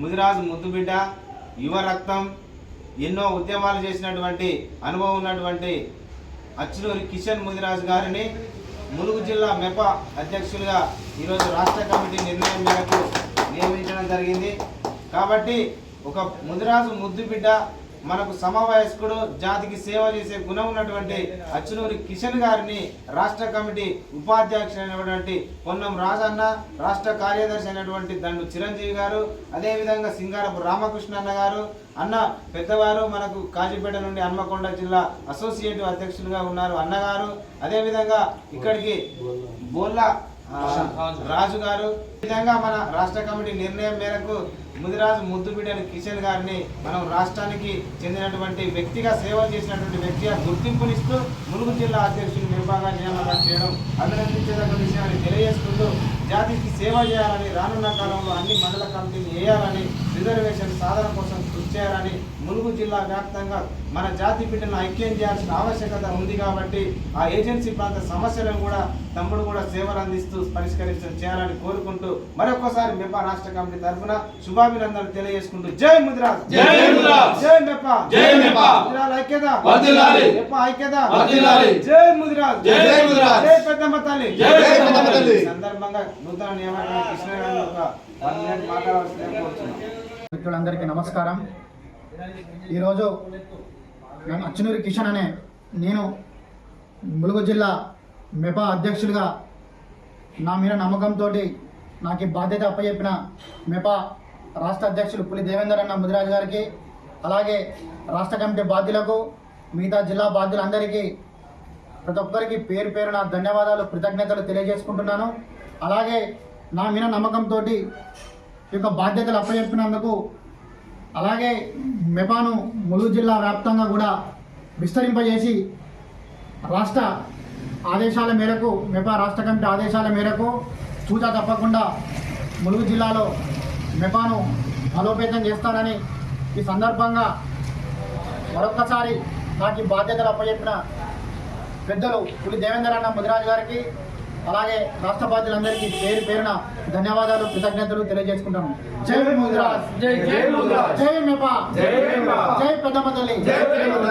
ముదిరాజు ముద్దుబిడ్డ యువ రక్తం ఎన్నో ఉద్యమాలు చేసినటువంటి అనుభవం ఉన్నటువంటి అచ్చులూరి కిషన్ ముదిరాజు గారిని ములుగు జిల్లా మెప అధ్యక్షులుగా ఈరోజు రాష్ట్ర కమిటీ నిర్ణయం మేరకు నియమించడం జరిగింది. కాబట్టి ఒక ముదిరాజు ముద్దు బిడ్డ మనకు సమవయస్కుడు జాతికి సేవ చేసే గుణం ఉన్నటువంటి అచ్చునూరి కిషన్ గారిని రాష్ట్ర కమిటీ ఉపాధ్యక్షుడైనటువంటి పొన్నం రాజన్న రాష్ట్ర కార్యదర్శి అయినటువంటి దండు చిరంజీవి గారు అదేవిధంగా సింగారపు రామకృష్ణ అన్న గారు అన్న పెద్దవారు మనకు కాజీపేట నుండి హన్మకొండ జిల్లా అసోసియేటివ్ అధ్యక్షులుగా ఉన్నారు అన్నగారు. అదేవిధంగా ఇక్కడికి బోల్లా రాజు గారు. విధంగా మన రాష్ట్ర కమిటీ నిర్ణయం మేరకు ముదిరాజు ముద్దుబిడ్డని కిషన్ గారిని మనం రాష్ట్రానికి చెందినటువంటి వ్యక్తిగా సేవలు చేసినటువంటి వ్యక్తిగా గుర్తింపునిస్తూ ములుగు జిల్లా అధ్యక్షుడు నిర్భాగా నియామకం చేయడం అభినందించేదగ్గ విషయాన్ని తెలియజేసుకుంటూ జాతికి సేవ చేయాలని రానున్న కాలంలో అన్ని మండల కమిటీలు వేయాలని రిజర్వేషన్ సాధన కోసం కృషి చేయాలని ములుగు జిల్లా వ్యాప్తంగా మన జాతి బిడ్డను ఐక్యం చేయాల్సిన ఆవశ్యకత ఉంది కాబట్టి ఆ ఏజెన్సీ ప్రాంత సమస్యలను కూడా తమ్ముడు కూడా సేవలు అందిస్తూ పరిష్కరించడం చేయాలని కోరుకుంటూ మరొకసారి మెపా రాష్ట్ర కమిటీ తరఫున శుభాభినందనలు తెలియజేసుకుంటూ జై ముద్రాజ్. జై ముదిరాజ్! జై మెపా జై ఐక్యత. ఐక్యత. పెద్దమ్మ తల్లి. సందర్భంగా నూతన నియామకం కృష్ణ గారిని ఒక వన్ మినిట్ మాట్లాడవలసిందిగా కోరుతున్నాను మిత్రులందరికీ నమస్కారం. ఈరోజు నేను అచ్చునూరి కిషన్ అనే నేను ములుగు జిల్లా మెపా అధ్యక్షుడిగా నా మీద నమ్మకంతో నాకు ఈ బాధ్యత అప్పచెప్పిన మెపా రాష్ట్ర అధ్యక్షులు పులి దేవేందర్ అన్న ముదిరాజు గారికి అలాగే రాష్ట్ర కమిటీ బాధ్యులకు మిగతా జిల్లా బాధ్యులందరికీ ప్రతి ఒక్కరికి పేరు పేరు నా ధన్యవాదాలు కృతజ్ఞతలు తెలియజేసుకుంటున్నాను. అలాగే నా మీద నమ్మకంతో యొక్క బాధ్యతలు అప్పచెప్పినందుకు అలాగే మెపాను ములుగు జిల్లా వ్యాప్తంగా కూడా విస్తరింపజేసి రాష్ట్ర ఆదేశాల మేరకు మెపా రాష్ట్ర కమిటీ ఆదేశాల మేరకు చూచా తప్పకుండా ములుగు జిల్లాలో మెపాను బలోపేతం చేస్తానని ఈ సందర్భంగా మరొక్కసారి నాకు ఈ బాధ్యతలు అప్పచెప్పిన పెద్దలు పులి దేవేందర్ అన్న ముదిరాజు గారికి అలాగే రాష్ట్ర బాధ్యులందరికీ పేరు పేరున ధన్యవాదాలు కృతజ్ఞతలు తెలియజేసుకుంటాను జై ముదిరాజ్ జై జై! జై మెపా జై మెపా! జై పెద్దమ్మ తల్లి జై పెద్దమ్మ తల్లి!